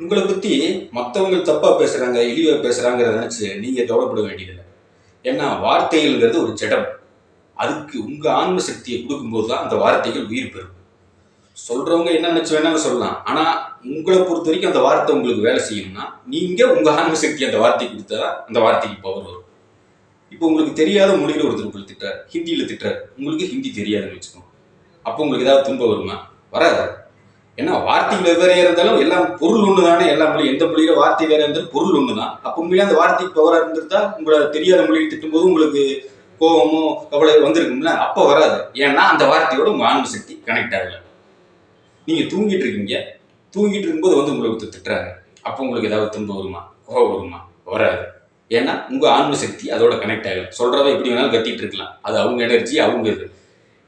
உங்களை பற்றி மற்றவங்க தப்பாக பேசுகிறாங்க இழிவாக பேசுகிறாங்கிறத நினச்சி நீங்கள் கவலைப்பட வேண்டியதில்லை. ஏன்னா வார்த்தைகள்ங்கிறது ஒரு ஜடம். அதுக்கு உங்கள் ஆன்ம சக்தியை கொடுக்கும்போது தான் அந்த வார்த்தைகள் உயிர் பெறும். சொல்கிறவங்க என்ன நினச்சி வேணாலும் சொல்லலாம். ஆனால் உங்களை பொறுத்த வரைக்கும் அந்த வார்த்தை உங்களுக்கு வேலை செய்யணும்னா நீங்கள் உங்கள் ஆன்ம சக்தி அந்த வார்த்தைக்கு கொடுத்தா அந்த வார்த்தைக்கு பவர் வரும். இப்போ உங்களுக்கு தெரியாத மொழியில் ஒருத்தர் உங்களை திட்டார் ஹிந்தியில் திட்டார் உங்களுக்கு ஹிந்தி தெரியாதுன்னு வச்சுக்கோங்க. அப்போ உங்களுக்கு ஏதாவது துன்பம் வருமா? வராது? ஏன்னா வார்த்தைகள் வெவ்வேறையாக இருந்தாலும் எல்லாம் பொருள் ஒன்று தானே எல்லா மொழி எந்த மொழியில வார்த்தை வேற இருந்தாலும் பொருள் ஒன்று தான் அப்போ உண்மையிலே அந்த வார்த்தைக்கு பவராக இருந்திருந்தா உங்களை தெரியாத மொழியை திட்டும்போது உங்களுக்கு கோபமோ கவலை வந்திருக்கும்ல? அப்போ வராது. ஏன்னா அந்த வார்த்தையோட உங்கள் ஆன்ம சக்தி கனெக்ட் ஆகலை. நீங்கள் தூங்கிட்டு இருக்கீங்க. தூங்கிட்டு இருக்கும்போது வந்து உங்களை ஒருத்தர் திட்டுறாங்க அப்போ உங்களுக்கு ஏதாவது துன்பம் வருமா? கோபம் வருமா? வராது. ஏன்னா உங்கள் ஆன்ம சக்தி அதோட கனெக்ட் ஆகலை. சொல்கிறத எப்படி வேணாலும் கத்திட்டு இருக்கலாம். அது அவங்க எனர்ஜி அவங்க இது.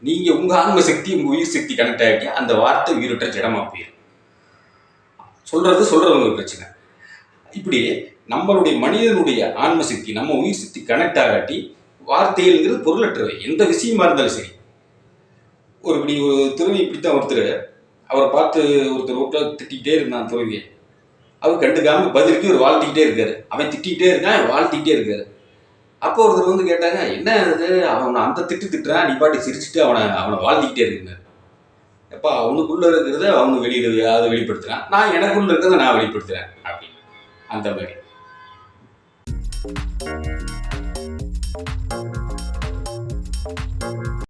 நீங்கள் உங்கள் ஆன்ம சக்தி உங்கள் உயிர் சக்தி கனெக்ட் ஆகிட்டு அந்த வார்த்தை உயிரிட்ட ஜடமா போயிடும் சொல்கிறது சொல்கிறவங்க பிரச்சனை. இப்படி நம்மளுடைய மனிதனுடைய ஆன்ம சக்தி நம்ம உயிர் சக்தி கனெக்ட் ஆகாட்டி வார்த்தைகள்ங்கிறது பொருளற்றவை. எந்த விஷயமா இருந்தாலும் சரி. ஒரு இப்படி ஒரு துறவி இப்படித்தான் ஒருத்தர் அவரை பார்த்து ஒருத்தர் ரோட்டில் திட்டிக்கிட்டே இருந்தான் துறவியை. அவர் கண்டுக்காம பதிலுக்கு ஒரு வாழ்த்திக்கிட்டே இருக்காரு. அவன் திட்டிக்கிட்டே இருக்கான் வாழ்த்திக்கிட்டே இருக்காரு. அப்போ ஒருத்தர் வந்து கேட்டாங்க என்ன இது? அவனை அந்த திட்டு திட்டுறான் நீ பாட்டி சிரிச்சுட்டு அவனை அவனை வாழ்ந்துக்கிட்டே இருக்குங்க எப்பா அவனுக்குள்ளே இருக்கிறத அவனு வெளியில் அதை வெளிப்படுத்துகிறான் நான் எனக்குள்ளே இருக்கிறத நான் வெளிப்படுத்துகிறேன் அப்படின்னு. அந்த மாதிரி.